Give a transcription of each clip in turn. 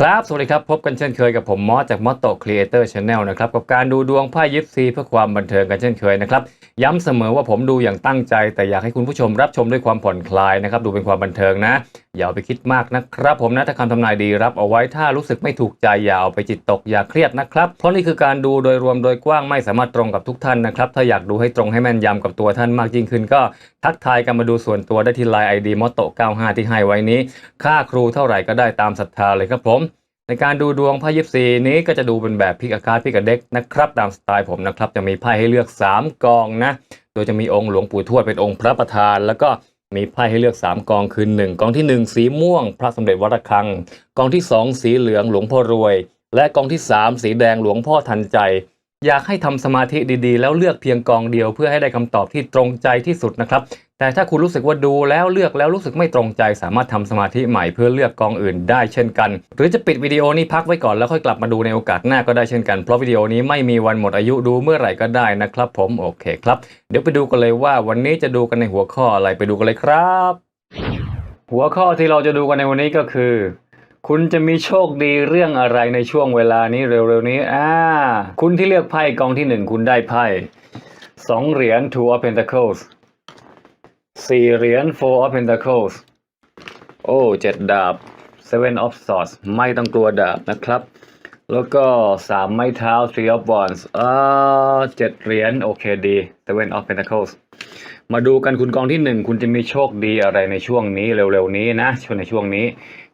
ครับ สวัสดีครับ พบกันเช่นเคยกับผมมอสจากมอสโตครีเอเตอร์ชาแนลนะครับ กับการดูดวงไพ่ยิปซีเพื่อความบันเทิงกันเช่นเคยนะครับ ย้ำเสมอว่าผมดูอย่างตั้งใจ แต่อยากให้คุณผู้ชมรับชมด้วยความผ่อนคลายนะครับ ดูเป็นความบันเทิงนะ อย่าไปคิดมากนะครับ ผมนะถ้าคำทำนายดีรับเอาไว้ถ้ารู้สึกไม่ถูกใจอย่าเอาไปจิตตกอย่าเครียดนะครับ เพราะนี่คือการดูโดยรวมโดยกว้างไม่สามารถตรงกับทุกท่านนะครับถ้าอยากดูให้ตรงให้แม่นยำกับตัวท่านมากยิ่งขึ้น ก็ทักทายกันมาดูส่วนตัวได้ที่ไลน์ไอดีมอตโต95ที่ให้ไว้นี้ ค่าครูเท่าไหร่ก็ได้ตามศรัทธาเลยครับผม ในการดูดวงไพ่ยิปซีนี้ก็จะดูเป็นแบบพิกอาคาดพิกาเด็กนะครับ ตามสไตล์ผมนะครับ จะมีไพ่ให้เลือก 3 กองนะ โดยจะมีองค์หลวงปู่ทวดเป็นองค์พระประธาน แล้วก็มีไพ่ให้เลือก 3 กองคือ 1 กองทีหนึ่1 สีม่วง พระสมเด็จวัดระฆัง กองที่ 2 สีเหลืองหลวงพ่อรวย และกองที่ 3 สีแดงหลวงพ่อทันใจ อยากให้ทำสมาธิดีๆ แล้วเลือกเพียงกองเดียวเพื่อให้ได้คำตอบที่ตรงใจที่สุดนะครับ แต่ถ้าคุณรู้สึกว่าดูแล้วเลือกแล้วรู้สึกไม่ตรงใจ สามารถทำสมาธิใหม่เพื่อเลือกกองอื่นได้เช่นกัน หรือจะปิดวิดีโอนี้พักไว้ก่อนแล้วค่อยกลับมาดูในโอกาสหน้าก็ได้เช่นกันเพราะวิดีโอนี้ไม่มีวันหมดอายุดูเมื่อไหร่ก็ได้นะครับ ผมโอเคครับ เดี๋ยวไปดูกันเลยว่าวันนี้จะดูกันในหัวข้ออะไรไปดูกันเลยครับ หัวข้อที่เราจะดูกันในวันนี้ก็คือ คุณจะมีโชคดีเรื่องอะไรในช่วงเวลานี้เร็วๆนี้อ่าคุณที่เลือกไพ่กองที่หนึ่งคุณได้ไพ่สองเหรียญ two of pentacles สี่เหรียญ four of pentacles โอ้เจ็ดดาบ seven of swords ไม่ต้องกลัวดาบนะครับ แล้วก็สามไม้เท้า three of wands อ่าเจ็ดเหรียญ โอเคดี seven of pentacles มาดูกันคุณกองที่หนึ่งคุณจะมีโชคดีอะไรในช่วงนี้เร็วๆนี้นะช่วงในช่วงนี้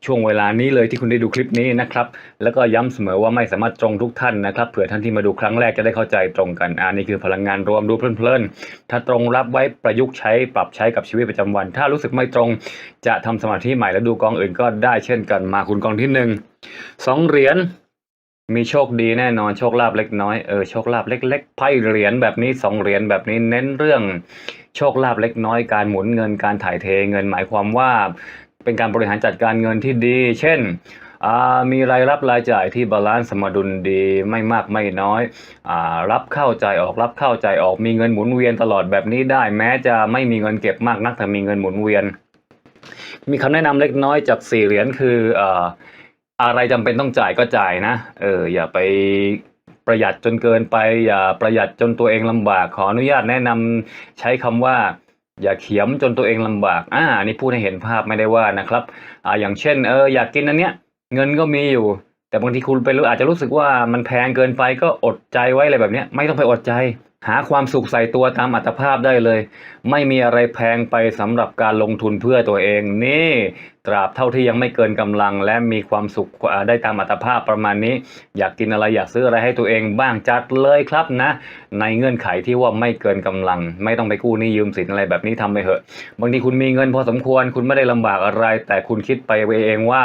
ช่วงเวลานี้เลยที่คุณได้ดูคลิปนี้นะครับ แล้วก็ย้ำเสมอว่าไม่สามารถตรงทุกท่านนะครับเผื่อท่านที่มาดูครั้งแรกจะได้เข้าใจตรงกันอ่านี่คือพลังงานรวมดูเพลินๆถ้าตรงรับไว้ประยุกต์ใช้ปรับใช้กับชีวิตประจำวัน ถ้ารู้สึกไม่ตรงจะทำสมาธิใหม่แล้วดูกองอื่นก็ได้เช่นกันมาคุณกองที่หนึ่งสองเหรียญมีโชคดีแน่นอนโชคลาภเล็กน้อยเออโชคลาภเล็กๆไพ่เหรียญแบบนี้สองเหรียญแบบนี้เน้นเรื่องโชคลาภเล็กน้อยการหมุนเงินการถ่ายเทเงินหมายความว่า เป็นการบริหารจัดการเงินที่ดี เช่นมีรายรับรายจ่ายที่บาลานซ์สมดุลดีไม่มากไม่น้อยอรับเข้าใจออกรับเข้าใจออกมีเงินหมุนเวียนตลอดแบบนี้ได้ แม้จะไม่มีเงินเก็บมากนักแต่มีเงินหมุนเวียน มีคำแนะนำเล็กน้อยจากสี่เหรียญคือออะไรจำเป็นต้องจ่ายก็จ่ายนะเอออย่าไปประหยัดจนเกินไป อย่าประหยัดจนตัวเองลำบากขออนุญาตแนะนำใช้คำว่า อย่าเขียมจนตัวเองลำบากอ่านี่พูดให้เห็นภาพไม่ได้ว่านะครับอ่าอย่างเช่นเอออยากกินอันเนี้ยเงินก็มีอยู่ แต่บางทีคุณไปรู้อาจจะรู้สึกว่ามันแพงเกินไปก็อดใจไว้อะไรแบบเนี้ยไม่ต้องไปอดใจ หาความสุขใส่ตัวตามอัตภาพได้เลย ไม่มีอะไรแพงไปสำหรับการลงทุนเพื่อตัวเองนี่ตราบเท่าที่ยังไม่เกินกำลัง และมีความสุขได้ตามอัตภาพประมาณนี้ อยากกินอะไรอยากซื้ออะไรให้ตัวเองบ้างจัดเลยครับนะ ในเงื่อนไขที่ว่าไม่เกินกำลัง ไม่ต้องไปกู้หนี้ยืมสินอะไรแบบนี้ทำไปเถอะบางทีคุณมีเงินพอสมควร คุณไม่ได้ลำบากอะไร แต่คุณคิดไปเองว่า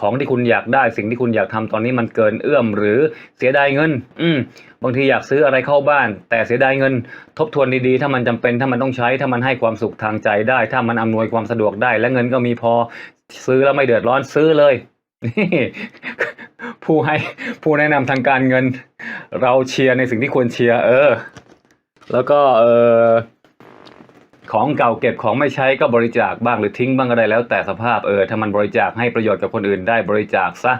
ของที่คุณอยากได้สิ่งที่คุณอยากทำตอนนี้มันเกินเอื้อม หรือเสียดายเงิน อืม บางทีอยากซื้ออะไรเข้าบ้าน แต่เสียดายเงินทบทวนดีๆ ถ้ามันจำเป็นถ้ามันต้องใช้ถ้ามันให้ความสุขทางใจได้ ถ้ามันอำนวยความสะดวกได้ และเงินก็มีพอซื้อแล้วไม่เดือดร้อนซื้อเลยนี่ผู้ให้ผู้แนะนำทางการเงิน เราเชียร์ในสิ่งที่ควรเชียร์เออ แล้วก็เออ ของเก่าเก็บของไม่ใช้ก็บริจาคบ้างหรือทิ้งบ้างก็ได้แล้ว แต่สภาพเออถ้ามันบริจาคให้ประโยชน์กับคนอื่นได้บริจาคซะ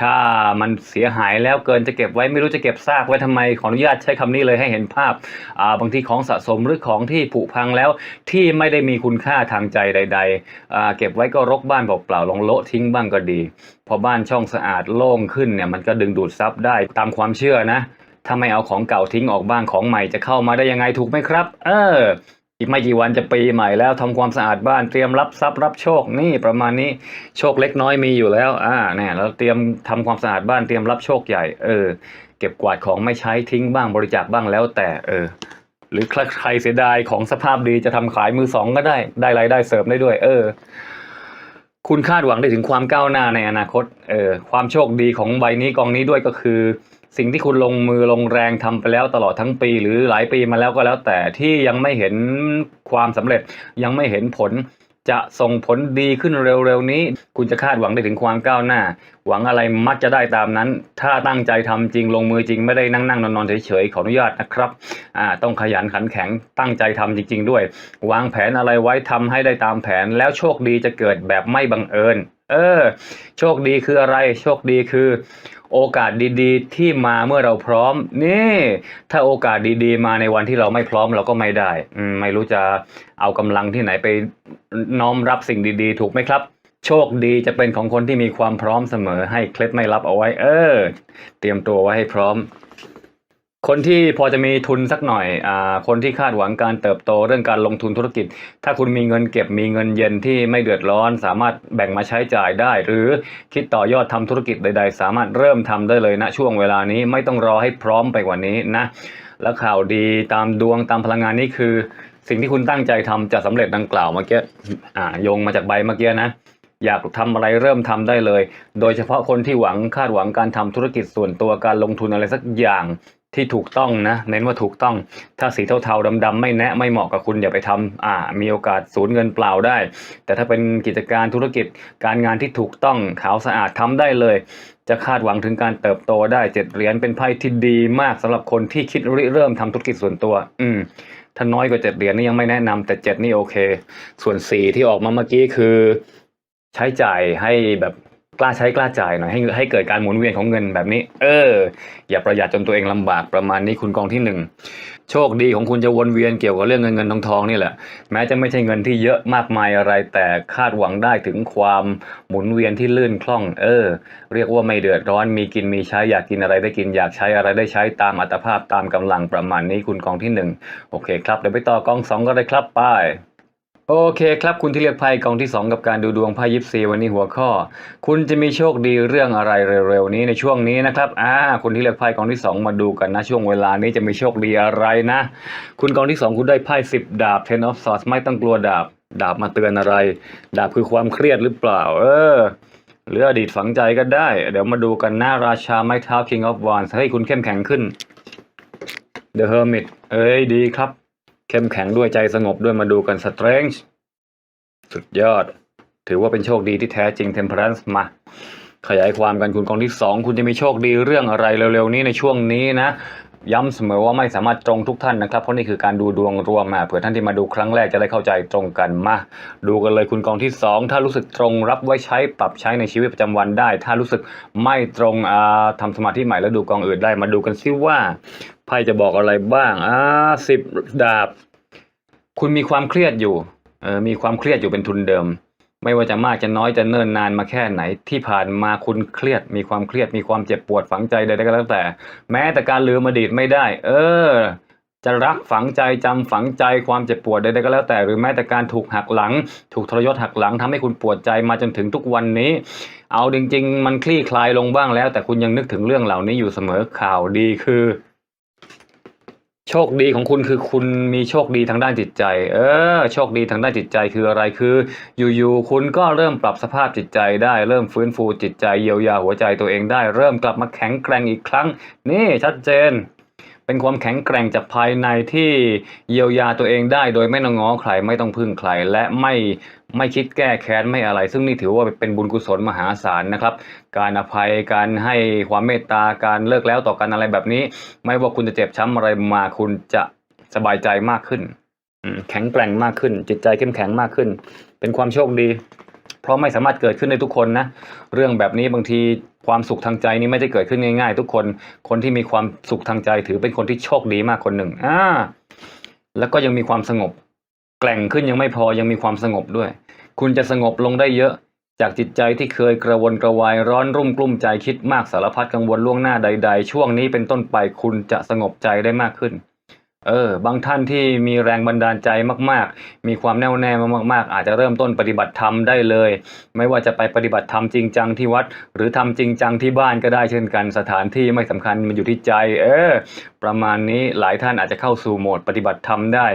ถ้ามันเสียหายแล้วเกินจะเก็บไว้ไม่รู้จะเก็บซากไว้ทำไมขออนุญาตใช้คำนี้เลยให้เห็นภาพอ่าบางทีของสะสมหรือของที่ผุพังแล้วที่ไม่ได้มีคุณค่าทางใจใดๆอ่าเก็บไว้ก็รกบ้านเปล่าๆลองโละทิ้งบ้างก็ดี พอบ้านช่องสะอาดโล่งขึ้นเนี่ยมันก็ดึงดูดซับได้ตามความเชื่อนะถ้าไม่เอาของเก่าทิ้งออกบ้างของใหม่จะเข้ามาได้ยังไงถูกไหมครับ เออ อีกไม่กี่วันจะปีใหม่แล้วทำความสะอาดบ้านเตรียมรับทรัพย์รับโชคนี่ประมาณนี้โชคเล็กน้อยมีอยู่แล้วอ่าเนี่ยแล้วเตรียมทำความสะอาดบ้านเตรียมรับโชคใหญ่เออเก็บกวาดของไม่ใช้ทิ้งบ้างบริจาคบ้างแล้วแต่เออ หรือใครเสียดายของสภาพดีจะทำขายมือสองก็ได้ได้รายได้เสริมได้ด้วย เออ คุณคาดหวังได้ถึงความก้าวหน้าในอนาคตเออความโชคดีของใบนี้กองนี้ด้วยก็คือ สิ่งที่คุณลงมือลงแรงทำไปแล้วตลอดทั้งปี หรือหลายปีมาแล้วก็แล้วแต่ที่ยังไม่เห็นความสำเร็จยังไม่เห็นผลจะส่งผลดีขึ้นเร็วๆนี้ คุณจะคาดหวังได้ถึงความก้าวหน้า หวังอะไรมักจะได้ตามนั้น ถ้าตั้งใจทำจริงลงมือจริงไม่ได้นั่งนั่งนอนนอนเฉยๆขออนุญาตนะครับอ่าต้องขยันขันแข็งตั้งใจทำจริง ๆ ด้วย วางแผนอะไรไว้ทำให้ได้ตามแผนแล้วโชคดีจะเกิดแบบไม่บังเอิญ เออ โชคดีคืออะไร โชคดีคือ โอกาสดีๆ ที่มาเมื่อเราพร้อม นี่ ถ้าโอกาสดีๆ มาในวันที่เราไม่พร้อมเราก็ไม่ได้ไม่รู้จะเอากำลังที่ไหนไปน้อมรับสิ่งดีๆ ถูกไหมครับโชคดีจะเป็นของคนที่มีความพร้อมเสมอให้เคล็ดไม่ลับเอาไว้ เออ เตรียมตัวไว้ให้พร้อม คนที่พอจะมีทุนสักหน่อยอ่าคนที่คาดหวังการเติบโตเรื่องการลงทุนธุรกิจ ถ้าคุณมีเงินเก็บมีเงินเย็นที่ไม่เดือดร้อน สามารถแบ่งมาใช้จ่ายได้ หรือคิดต่อยอดทำธุรกิจใด ๆ สามารถเริ่มทำได้เลยนะช่วงเวลานี้ไม่ต้องรอให้พร้อมไปกว่านี้นะ แล้วข่าวดีตามดวงตามพลังงานนี้คือ สิ่งที่คุณตั้งใจทำจะสำเร็จดังกล่าวเมื่อกี้อ่าโยงมาจากใบเมื่อกี้นะอยากทำอะไรเริ่มทำได้เลย โดยเฉพาะคนที่หวังคาดหวังการทำธุรกิจส่วนตัวการลงทุนอะไรสักอย่าง ที่ถูกต้องนะ เน้นว่าถูกต้อง ถ้าสีเทาๆดำๆไม่แนะไม่เหมาะกับคุณอย่าไปทำอ่า มีโอกาสสูญเงินเปล่าได้ แต่ถ้าเป็นกิจการธุรกิจการงานที่ถูกต้องขาวสะอาดทำได้เลย จะคาดหวังถึงการเติบโตได้เจ็ดเหรียญเป็นไพ่ที่ดีมากสำหรับคนที่คิดริเริ่มทำธุรกิจส่วนตัว อืมถ้าน้อยกว่าเจ็ดเหรียญนี่ยังไม่แนะนำแต่เจ็ดนี่โอเค ส่วนสี่ที่ออกมาเมื่อกี้คือ ใช้จ่ายให้แบบ กล้าใช้กล้าจ่ายหน่อยให้ให้เกิดการหมุนเวียนของเงินแบบนี้ เออ อย่าประหยัดจนตัวเองลำบากประมาณนี้คุณกองที่หนึ่งโชคดีของคุณจะวนเวียนเกี่ยวกับเรื่องเงินเงินทองทองนี่แหละ แม้จะไม่ใช่เงินที่เยอะมากมายอะไร แต่คาดหวังได้ถึงความหมุนเวียนที่ลื่นคล่อง เออ เรียกว่าไม่เดือดร้อนมีกินมีใช้อยากกินอะไรได้กินอยากใช้อะไรได้ใช้ตามอัตภาพตามกำลังประมาณนี้คุณกองที่หนึ่งโอเคครับเดี๋ยวไปต่อกองสองก็ได้ครับไป โอเคครับคุณที่เลือกไพ่กองที่ 2 กับการดูดวงไพ่ยิปซีวันนี้หัวข้อ คุณจะมีโชคดีเรื่องอะไรเร็วๆนี้ในช่วงนี้นะครับอ่าคุณที่เลือกไพ่กองที่ 2 มาดูกันนะช่วงเวลานี้จะมีโชคดีอะไรนะ คุณกองที่ 2 คุณได้ไพ่10 ดาบ Ten of Swords ไม่ต้องกลัวดาบ ดาบมาเตือนอะไร ดาบคือความเครียดหรือเปล่า เออหรืออดีตฝังใจก็ได้ เดี๋ยวมาดูกันหน้าราชาไม้เท้า King of Wands ให้คุณเข้มแข็งขึ้น The Hermit เอ้ยดีครับ เข้มแข็งด้วยใจสงบด้วยมาดูกันสเตรนจ์สุดยอด ถือว่าเป็นโชคดีที่แท้จริงเทมเพลนส์มา ขยายความกันคุณกองที่ 2 คุณจะมีโชคดีเรื่องอะไรเร็วๆนี้ในช่วงนี้นะ ย้ำเสมอว่าไม่สามารถตรงทุกท่านนะครับ เพราะนี่คือการดูดวงรวมมาเผื่อท่านที่มาดูครั้งแรกจะได้เข้าใจตรงกันมา ดูกันเลยคุณกองที่ 2 ถ้ารู้สึกตรงรับไว้ใช้ปรับใช้ในชีวิตประจำวันได้ ถ้ารู้สึกไม่ตรงอ่าทำสมาธิใหม่แล้วดูกองอื่นได้มาดูกันซิว่าไพ่จะบอกอะไรบ้างอ่าสิบดาบ คุณมีความเครียดอยู่เออมีความเครียดอยู่เป็นทุนเดิม ไม่ว่าจะมากจะน้อยจะเนิ่นนานมาแค่ไหน ที่ผ่านมาคุณเครียดมีความเครียดมีความเจ็บปวดฝังใจใดๆก็แล้วแต่ แม้แต่การลืมอดีตไม่ได้ เออ จะรักฝังใจจำฝังใจความเจ็บปวดใดๆก็แล้วแต่ หรือแม้แต่การถูกหักหลัง ถูกทรยศหักหลังทำให้คุณปวดใจมาจนถึงทุกวันนี้ เอาจริง ๆ มันคลี่คลายลงบ้างแล้ว แต่คุณยังนึกถึงเรื่องเหล่านี้อยู่เสมอข่าวดีคือ โชคดีของคุณคือคุณมีโชคดีทางด้านจิตใจ เออ โชคดีทางด้านจิตใจคืออะไรคือ อยู่ๆคุณก็เริ่มปรับสภาพจิตใจได้เริ่มฟื้นฟูจิตใจเยียวยาหัวใจตัวเองได้ เริ่มกลับมาแข็งแกร่งอีกครั้ง นี่ชัดเจน เป็นความแข็งแกร่งจากภายในที่เยียวยาตัวเองได้ โดยไม่ต้องง้อใครไม่ต้องพึ่งใคร และไม่ไม่คิดแก้แค้นไม่อะไร ซึ่งนี่ถือว่าเป็นบุญกุศลมหาศาลนะครับ การอภัยการให้ความเมตตาการเลิกแล้วต่อกันอะไรแบบนี้ ไม่ว่าคุณจะเจ็บช้ำอะไรมาคุณจะสบายใจมากขึ้นแข็งแกร่งมากขึ้น จิตใจเข้มแข็งมากขึ้น เป็นความโชคดี ราะไม่สามารถเกิดขึ้นในทุกคนนะ เรื่องแบบนี้บางทีความสุขทางใจนี่ไม่ได้เกิดขึ้นง่ายๆ ทุกคน คนที่มีความสุขทางใจถือเป็นคนที่โชคดีมากคนหนึ่งอ่าแล้วก็ยังมีความสงบ แกล่งขึ้นยังไม่พอยังมีความสงบด้วย คุณจะสงบลงได้เยอะ จากจิตใจที่เคยกระวนกระวายร้อนรุ่มกลุ้มใจคิดมากสารพัดกังวลล่วงหน้าใด ๆ ช่วงนี้เป็นต้นไปคุณจะสงบใจได้มากขึ้น เออบางท่านที่มีแรงบันดาลใจมาก ๆ มีความแน่วแน่มาก ๆ อาจจะเริ่มต้นปฏิบัติธรรมได้เลย ไม่ว่าจะไปปฏิบัติธรรมจริงจังที่วัด หรือทำจริงจังที่บ้านก็ได้เช่นกันสถานที่ไม่สำคัญมันอยู่ที่ใจ เออ ประมาณนี้หลายท่านอาจจะเข้าสู่โหมดปฏิบัติธรรมได้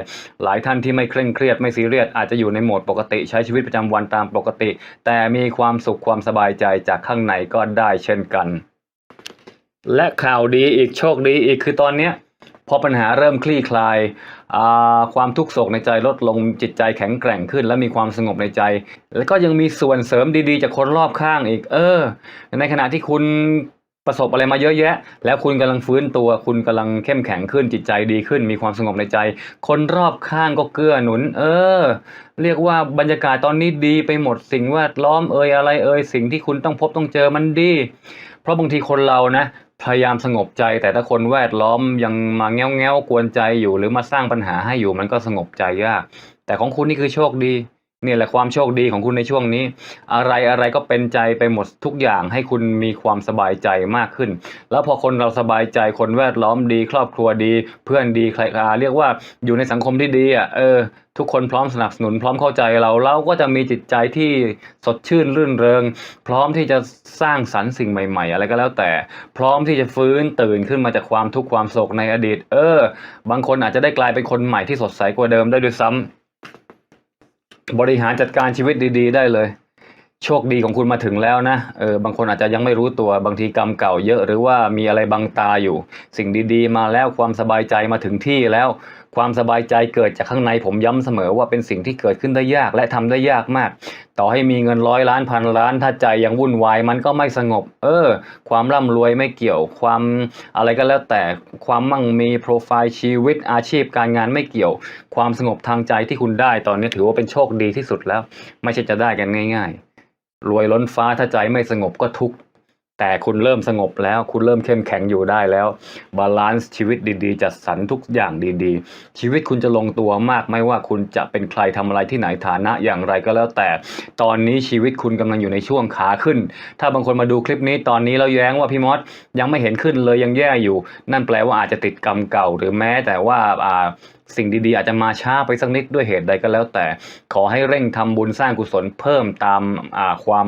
หลายท่านที่ไม่เคร่งเครียดไม่ซีเรียสอาจจะอยู่ในโหมดปกติใช้ชีวิตประจำวันตามปกติ แต่มีความสุขความสบายใจจากข้างในก็ได้เช่นกัน และข่าวดีอีกโชคดีอีกคือตอนเนี้ย อปัญหาเริ่มคลี่คลายาความทุกโศกในใจลดลงจิตใจแข็งแกร่งขึ้น และมีความสงบในใจ แล้วก็ยังมีส่วนเสริมดีๆ จากคนรอบข้างอีก เออ ในขณะที่คุณประสบอะไรมาเยอะแยะ แล้วคุณกำลังฟื้นตัว คุณกำลังเข้มแข็งขึ้นจิตใจดีขึ้น มีความสงบในใจ คนรอบข้างก็เกื้อหนุน เออ เรียกว่าบรรยากาศตอนนี้ดีไปหมดสิ่งแวดล้อมเอ่ยอะไรเอ่ยสิ่งที่คุณต้องพบต้องเจอมันดี เพราะบางทีคนเรานะ พยายามสงบใจ แต่ถ้าคนแวดล้อมยังมาแง้วแง้วกวนใจอยู่ หรือมาสร้างปัญหาให้อยู่มันก็สงบใจยาก แต่ของคุณนี่คือโชคดีนี่แหละความโชคดีของคุณในช่วงนี้ อะไรอะไรก็เป็นใจไปหมดทุกอย่างให้คุณมีความสบายใจมากขึ้น แล้วพอคนเราสบายใจคนแวดล้อมดี ครอบครัวดี เพื่อนดีใครเรียกว่าอยู่ในสังคมที่ดีอะเออ ทุกคนพร้อมสนับสนุนพร้อมเข้าใจเราเราก็จะมีจิตใจที่สดชื่นรื่นเริง พร้อมที่จะสร้างสรรค์สิ่งใหม่ ๆ อะไรก็แล้วแต่ พร้อมที่จะฟื้นตื่นขึ้นมาจากความทุกข์ความโศกในอดีต เออ บางคนอาจจะได้กลายเป็นคนใหม่ที่สดใสกว่าเดิมได้ด้วยซ้ำบริหารจัดการชีวิตดี ๆ ได้เลย โชคดีของคุณมาถึงแล้วนะเออบางคนอาจจะยังไม่รู้ตัวบางทีกรรมเก่าเยอะ หรือว่ามีอะไรบังตาอยู่ สิ่งดี ๆ มาแล้วความสบายใจมาถึงที่แล้ว ความสบายใจเกิดจากข้างในผมย้ำเสมอว่าเป็นสิ่งที่เกิดขึ้นได้ยากและทำได้ยากมาก ต่อให้มีเงินร้อยล้านพันล้าน ถ้าใจยังวุ่นวายมันก็ไม่สงบ เออ ความร่ำรวยไม่เกี่ยว ความอะไรก็แล้วแต่ความมั่งมีโปรไฟล์ชีวิตอาชีพการงานไม่เกี่ยว ความสงบทางใจที่คุณได้ตอนนี้ถือว่าเป็นโชคดีที่สุดแล้ว ไม่ใช่จะได้กันง่าย ๆ รวยล้นฟ้าถ้าใจไม่สงบก็ทุกข์ แต่คุณเริ่มสงบแล้ว คุณเริ่มเข้มแข็งอยู่ได้แล้วบาลานซ์ชีวิตดีๆ จัดสรรทุกอย่างดีๆ ชีวิตคุณจะลงตัวมากไม่ว่าคุณจะเป็นใครทำอะไรที่ไหนฐานะอย่างไรก็แล้วแต่ ตอนนี้ชีวิตคุณกำลังอยู่ในช่วงขาขึ้น ถ้าบางคนมาดูคลิปนี้ตอนนี้แล้วแย้งว่าพี่มอสยังไม่เห็นขึ้นเลยยังแย่อยู่ นั่นแปลว่าอาจจะติดกรรมเก่าหรือแม้แต่ว่าอ่าสิ่งดีๆ อาจจะมาช้าไปสักนิดด้วยเหตุใดก็แล้วแต่ ขอให้เร่งทำบุญสร้างกุศลเพิ่มตามอ่าความ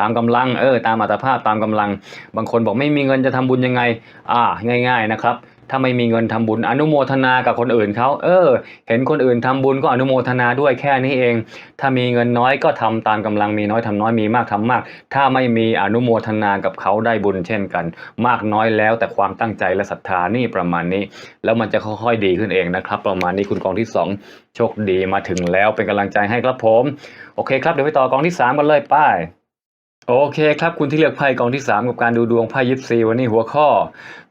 ตามกำลังเออตามอัตภาพตามกำลัง บางคนบอกไม่มีเงินจะทำบุญยังไง อ่าง่าย ๆนะครับ ถ้าไม่มีเงินทำบุญอนุโมทนากับคนอื่นเขาเออ เห็นคนอื่นทำบุญก็อนุโมทนาด้วยแค่นี้เอง ถ้ามีเงินน้อยก็ทำตามกำลังมีน้อยทำน้อยมีมากทำมาก ถ้าไม่มีอนุโมทนากับเขาได้บุญเช่นกัน มากน้อยแล้วแต่ความตั้งใจและศรัทธานี่ประมาณนี้ แล้วมันจะค่อยๆดีขึ้นเองนะครับ ประมาณนี้คุณกองที่สองโชคดีมาถึงแล้วเป็นกำลังใจให้ครับผม โอเคครับเดี๋ยวไปต่อกองที่สามกันเลยป้าย โอเคครับ คุณที่เลือกไพ่กองที่ 3 กับการดูดวงไพ่ยิปซีวันนี้หัวข้อ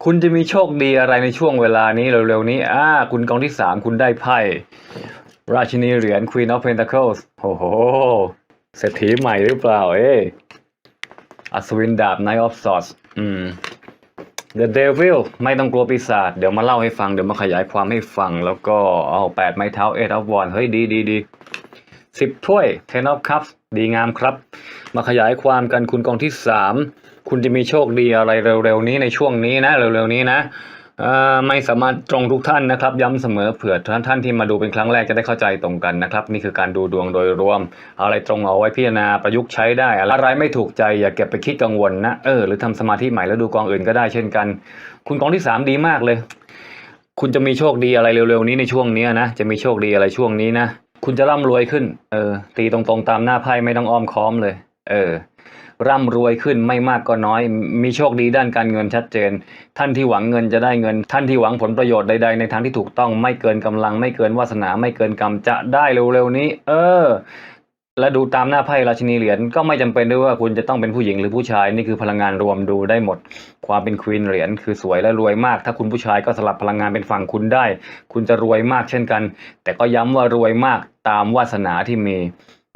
คุณจะมีโชคดีอะไรในช่วงเวลานี้เร็วๆนี้อ่าคุณกองที่ 3 คุณได้ไพ่ราชินีเหรียญ Queen of Pentacles โอ้โหเศรษฐีใหม่หรือเปล่า เอ๊อัศวินดาบ Knight of Swords อืม The Devil ไม่ต้องกลัวปีศาจเดี๋ยวมาเล่าให้ฟังเดี๋ยวมาขยายความให้ฟัง แล้วก็เอาแปดไม้เท้า Eight of Wands เฮ้ยดีดีดีสิบถ้วย Ten of Cups ดีงามครับ มาขยายความกันคุณกองที่สามคุณจะมีโชคดีอะไรเร็วๆนี้ในช่วงนี้นะ เร็วๆนี้นะไม่สามารถตรงทุกท่านนะครับ ย้ำเสมอเผื่อท่านท่านที่มาดูเป็นครั้งแรกจะได้เข้าใจตรงกันนะครับ นี่คือการดูดวงโดยรวมอะไรตรงเอาไว้พิจารณาประยุกต์ใช้ได้ อะไรไม่ถูกใจอย่าเก็บไปคิดกังวลนะเออหรือทำสมาธิใหม่แล้วดูกองอื่นก็ได้เช่นกัน คุณกองที่สามดีมากเลย คุณจะมีโชคดีอะไรเร็วๆนี้ในช่วงนี้นะจะมีโชคดีอะไรช่วงนี้นะคุณจะร่ำรวยขึ้นเออตีตรงๆตามหน้าไพ่ไม่ต้องอ้อมค้อมเลย เออ ร่ำรวยขึ้นไม่มากก็น้อย มีโชคดีด้านการเงินชัดเจน ท่านที่หวังเงินจะได้เงิน ท่านที่หวังผลประโยชน์ใดๆในทางที่ถูกต้องไม่เกินกำลัง ไม่เกินวาสนาไม่เกินกรรมจะได้เร็วๆนี้ เออ และดูตามหน้าไพ่ราชินีเหรียญก็ไม่จำเป็นด้วยว่าคุณจะต้องเป็นผู้หญิงหรือผู้ชายนี่คือพลังงานรวมดูได้หมด ความเป็นควีนเหรียญคือสวยและรวยมาก ถ้าคุณผู้ชายก็สลับพลังงานเป็นฝั่งคุณได้ คุณจะรวยมากเช่นกัน แต่ก็ย้ำว่ารวยมากตามวาสนาที่มี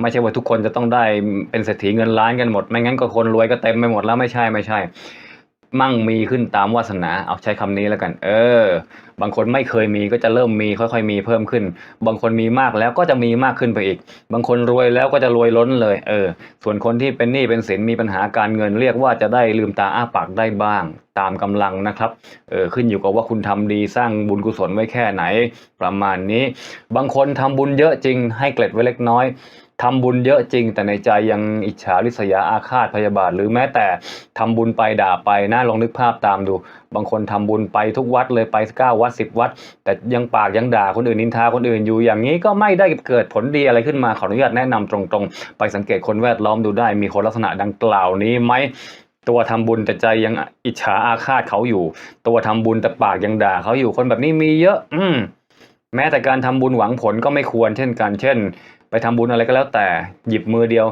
ไม่ใช่ว่าทุกคนจะต้องได้เป็นเศรษฐีเงินล้านกันหมด ไม่งั้นก็คนรวยก็เต็มไปหมดแล้วไม่ใช่ไม่ใช่ มั่งมีขึ้นตามวาสนาเอาใช้คำนี้แล้วกัน เออ บางคนไม่เคยมีก็จะเริ่มมีค่อยๆมีเพิ่มขึ้น บางคนมีมากแล้วก็จะมีมากขึ้นไปอีก บางคนรวยแล้วก็จะรวยล้นเลย เออ ส่วนคนที่เป็นหนี้เป็นสินมีปัญหาการเงิน เรียกว่าจะได้ลืมตาอ้าปากได้บ้าง ตามกำลังนะครับ เออขึ้นอยู่กับว่าคุณทำดีสร้างบุญกุศลไว้แค่ไหน ประมาณนี้ บางคนทำบุญเยอะจริงให้เกล็ดไว้เล็กน้อย ทำบุญเยอะจริง แต่ในใจยังอิจฉาริษยาอาฆาตพยาบาท หรือแม้แต่ทำบุญไปด่าไปนะลองนึกภาพตามดู บางคนทำบุญไปทุกวัดเลยไปเก้าวัดสิบวัด แต่ยังปากยังด่าคนอื่นนินทาคนอื่นอยู่ อย่างนี้ก็ไม่ได้เกิดผลดีอะไรขึ้นมาขออนุญาตแนะนำตรงๆ ไปสังเกตคนแวดล้อมดูได้มีคนลักษณะดังกล่าวนี้ไหมตัวทำบุญแต่ใจยังอิจฉาอาฆาตเขาอยู่ ตัวทำบุญแต่ปากยังด่าเขาอยู่คนแบบนี้มีเยอะ อืมแม้แต่การทำบุญหวังผลก็ไม่ควรเช่นกัน เช่น ไปทำบุญอะไรก็แล้วแต่หยิบมือเดียว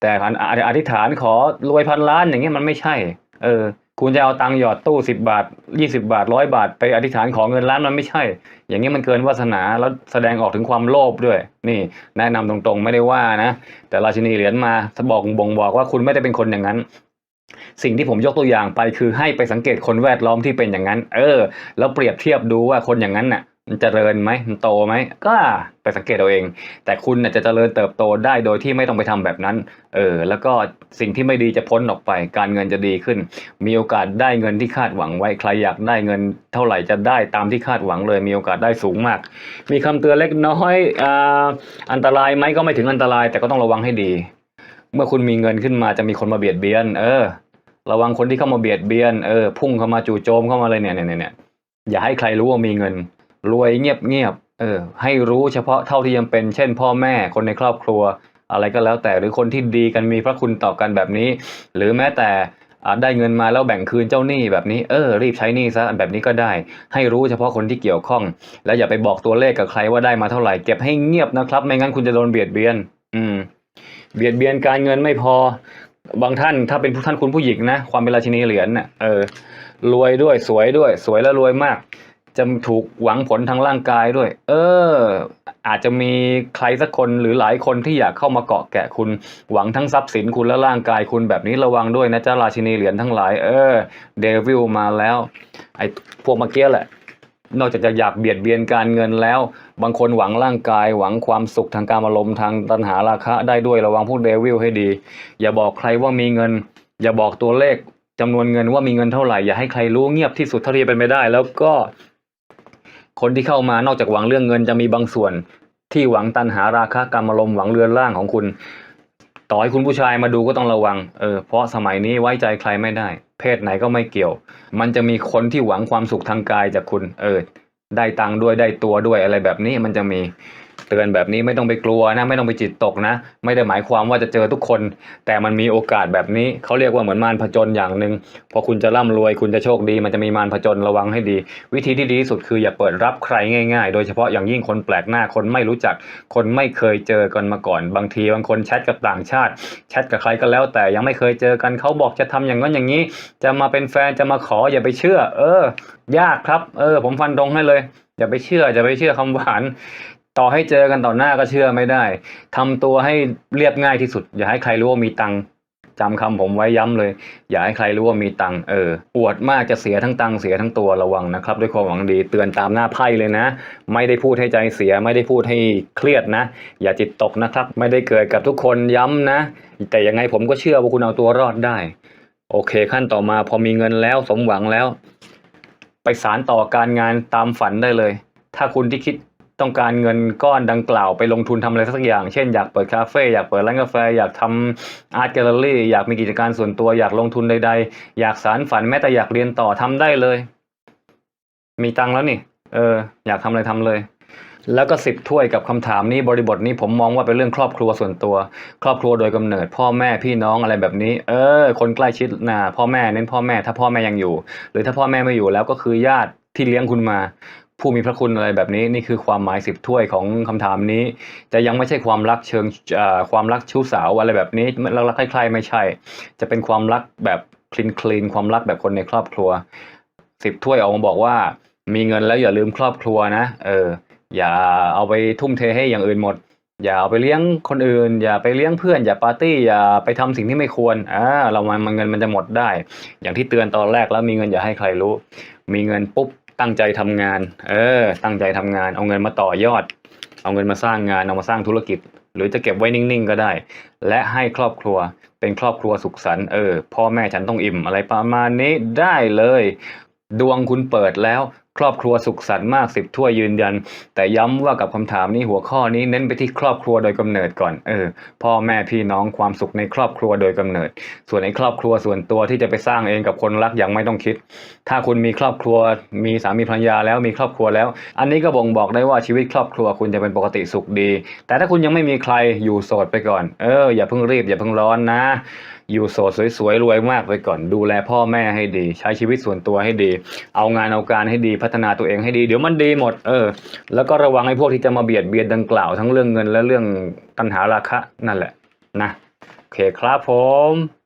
แต่อธิษฐานขอรวยพันล้านอย่างเงี้ยมันไม่ใช่ เออ คุณจะเอาตังค์หยอดตู้สิบบาทยี่สิบาทร้อยบาท ไปอธิษฐานขอเงินล้านมันไม่ใช่ อย่างนี้ยมันเกินวาสนาแล้วแสดงออกถึงความโลภด้วย นี่แนะนำตรงๆไม่ได้ว่านะ แต่ราชินีเหรียญมาบอกบ่งบอกว่าคุณไม่ได้เป็นคนอย่างนั้นสิ่งที่ผมยกตัวอย่างไปคือให้ไปสังเกตคนแวดล้อมที่เป็นอย่างนั้น เออ แล้วเปรียบเทียบดูว่าคนอย่างนั้นน่ะ มันเจริญไหมมันโตไหมก็ไปสังเกตเอาเอง แต่คุณจะเจริญเติบโตได้โดยที่ไม่ต้องไปทำแบบนั้น เออ แล้วก็สิ่งที่ไม่ดีจะพ้นออกไป การเงินจะดีขึ้น มีโอกาสได้เงินที่คาดหวังไว้ ใครอยากได้เงินเท่าไหร่จะได้ตามที่คาดหวังเลย มีโอกาสได้สูงมาก มีคำเตือนเล็กน้อยออันตรายไหมก็ไม่ถึงอันตราย แต่ก็ต้องระวังให้ดี เมื่อคุณมีเงินขึ้นมาจะมีคนมาเบียดเบียน เออ ระวังคนที่เข้ามาเบียดเบียน เออ พุ่งเข้ามาจู่โจมเข้ามาเลยเนี่ยเนี่ยเนี่ยอย่าให้ใครรู้ว่ามีเงิน รวยเงียบเงียบๆเออให้รู้เฉพาะเท่าที่จำเป็น เช่น พ่อแม่คนในครอบครัว อะไรก็แล้วแต่หรือคนที่ดีกันมีพระคุณต่อกันแบบนี้ หรือแม้แต่ได้เงินมาแล้วแบ่งคืนเจ้าหนี้แบบนี้เออรีบใช้หนี้ซะแบบนี้ก็ได้ ให้รู้เฉพาะคนที่เกี่ยวข้อง แล้วอย่าไปบอกตัวเลขกับใครว่าได้มาเท่าไหร่เก็บให้เงียบนะครับ ไม่งั้นคุณจะโดนเบียดเบียน อืม เบียดเบียนการเงินไม่พอ บางท่านถ้าเป็นผู้ท่านคุณผู้หญิงนะ ความเป็นราชินีเหรียญน่ะเออรวยด้วยสวยด้วย สวยแล้วรวยมาก จะถูกหวังผลทางร่างกายด้วย เออ อาจจะมีใครสักคนหรือหลายคนที่อยากเข้ามาเกาะแกะคุณหวังทั้งทรัพย์สินคุณและร่างกายคุณแบบนี้ระวังด้วยนะจ๊ะราชินีเหรียญทั้งหลาย เออ เดวิลมาแล้ว ไอ้พวกเมื่อกี้แหละ นอกจากจะอยากเบียดเบียนการเงินแล้ว บางคนหวังร่างกาย หวังความสุขทางการอารมณ์ทางตัณหาราคะได้ด้วยระวังพวกเดวิลให้ดี อย่าบอกใครว่ามีเงิน อย่าบอกตัวเลขจำนวนเงินว่ามีเงินเท่าไหร่อย่าให้ใครรู้เงียบที่สุดเท่าที่จะเป็นไปได้ แล้วก็ คนที่เข้ามานอกจากหวังเรื่องเงินจะมีบางส่วน ที่หวังตันหาราคะกรรมลมหวังเรือนร่างของคุณ ต่อให้คุณผู้ชายมาดูก็ต้องระวังเออเพราะสมัยนี้ไว้ใจใครไม่ได้ เพศไหนก็ไม่เกี่ยว มันจะมีคนที่หวังความสุขทางกายจากคุณ เออ ได้ตังค์ด้วยได้ตัวด้วยอะไรแบบนี้มันจะมี เตือนแบบนี้ไม่ต้องไปกลัวนะ ไม่ต้องไปจิตตกนะ ไม่ได้หมายความว่าจะเจอทุกคน แต่มันมีโอกาสแบบนี้เขาเรียกว่าเหมือนมารผจญอย่างหนึ่งพอคุณจะร่ำรวยคุณจะโชคดี มันจะมีมารผจญระวังให้ดี วิธีที่ดีที่สุดคืออย่าเปิดรับใครง่าย ๆ โดยเฉพาะอย่างยิ่งคนแปลกหน้าคนไม่รู้จัก คนไม่เคยเจอกันมาก่อน บางทีบางคนแชทกับต่างชาติแชทกับใครก็แล้ว แต่ยังไม่เคยเจอกันเขาบอกจะทำอย่างนั้นอย่างนี้ จะมาเป็นแฟนจะมาขออย่าไปเชื่อ เออ ยากครับ เออ ผมฟันตรงให้เลยอย่าไปเชื่ออย่าไปเชื่อคำหวาน ต่อให้เจอกันต่อหน้าก็เชื่อไม่ได้ทำตัวให้เรียบง่ายที่สุด อย่าให้ใครรู้ว่ามีตังค์จำคำผมไว้ย้ำเลย อย่าให้ใครรู้ว่ามีตังค์เอออวดมากจะเสียทั้งตังค์เสียทั้งตัวระวังนะครับ ด้วยความหวังดีเตือนตามหน้าไพ่เลยนะ ไม่ได้พูดให้ใจเสีย ไม่ได้พูดให้เครียดนะ อย่าจิตตกนะครับ ไม่ได้เกิดกับทุกคนย้ำนะ แต่ยังไงผมก็เชื่อว่าคุณเอาตัวรอดได้ โอเค ขั้นต่อมาพอมีเงินแล้วสมหวังแล้ว ไปสารต่อการงานตามฝันได้เลย ถ้าคุณที่คิด ต้องการเงินก้อนดังกล่าวไปลงทุนทำอะไรสักอย่าง เช่นอยากเปิดคาเฟ่อยากเปิดร้านกาแฟ อยากทำอาร์ตแกลเลอรี่อยากมีกิจการส่วนตัวอยากลงทุนใด ๆ อยากสารฝันแม้แต่อยากเรียนต่อทำได้เลย มีตังแล้วนี่เออ อยากทำอะไรทำเลยแล้วก็สิบถ้วยกับคำถามนี้บริบทนี้ผมมองว่าเป็นเรื่องครอบครัวส่วนตัว ครอบครัวโดยกำเนิด พ่อแม่พี่น้องอะไรแบบนี้ เออ คนใกล้ชิดนะพ่อแม่เน้นพ่อแม่ถ้าพ่อแม่ยังอยู่ หรือถ้าพ่อแม่ไม่อยู่แล้วก็คือญาติที่เลี้ยงคุณมา ผู้มีพระคุณอะไรแบบนี้นี่คือความหมายสิบถ้วยของคำถามนี้จะยังไม่ใช่ความรักเชิงความรักชู้สาวอะไรแบบนี้รักรักใครๆไม่ใช่ จะเป็นความรักแบบคลีนคลีนความรักแบบคนในครอบครัวสิบถ้วยออกมาบอกว่า มีเงินแล้วอย่าลืมครอบครัวนะ เออ อย่าเอาไปทุ่มเทให้อย่างอื่นหมด อย่าเอาไปเลี้ยงคนอื่น อย่าไปเลี้ยงเพื่อน อย่าปาร์ตี้ อย่าไปทำสิ่งที่ไม่ควรอ่าเรามันเงินมันจะหมดได้ อย่างที่เตือนตอนแรกแล้วมีเงินอย่าให้ใครรู้ มีเงินปุ๊บ ตั้งใจทำงาน เออ ตั้งใจทำงาน เอาเงินมาต่อยอด เอาเงินมาสร้างงาน เอามาสร้างธุรกิจ หรือจะเก็บไว้นิ่งๆก็ได้ และให้ครอบครัว เป็นครอบครัวสุขสันต์ เออ พ่อแม่ฉันต้องอิ่มอะไรประมาณนี้ได้เลย ดวงคุณเปิดแล้ว ครอบครัวสุขสันต์มากสิบถ้วยยืนยัน แต่ย้ำว่ากับคำถามนี้หัวข้อนี้เน้นไปที่ครอบครัวโดยกำเนิดก่อนเออพ่อแม่พี่น้องความสุขในครอบครัวโดยกำเนิด ส่วนในครอบครัวส่วนตัวที่จะไปสร้างเองกับคนรักยังไม่ต้องคิด ถ้าคุณมีครอบครัวมีสามีภรรยาแล้วมีครอบครัวแล้ว อันนี้ก็บ่งบอกได้ว่าชีวิตครอบครัวคุณจะเป็นปกติสุขดี แต่ถ้าคุณยังไม่มีใครอยู่โสดไปก่อน เอออย่าเพิ่งรีบอย่าเพิ่งร้อนนะ อยู่โสดสวยๆรวยมากไปก่อน ดูแลพ่อแม่ให้ดี ใช้ชีวิตส่วนตัวให้ดี เอางานเอาการให้ดีพัฒนาตัวเองให้ดี เดี๋ยวมันดีหมดเออ แล้วก็ระวังไอ้พวกที่จะมาเบียดเบียนดังกล่าวทั้งเรื่องเงินและเรื่องตัณหาราคะนั่นแหละนะโอเคครับผม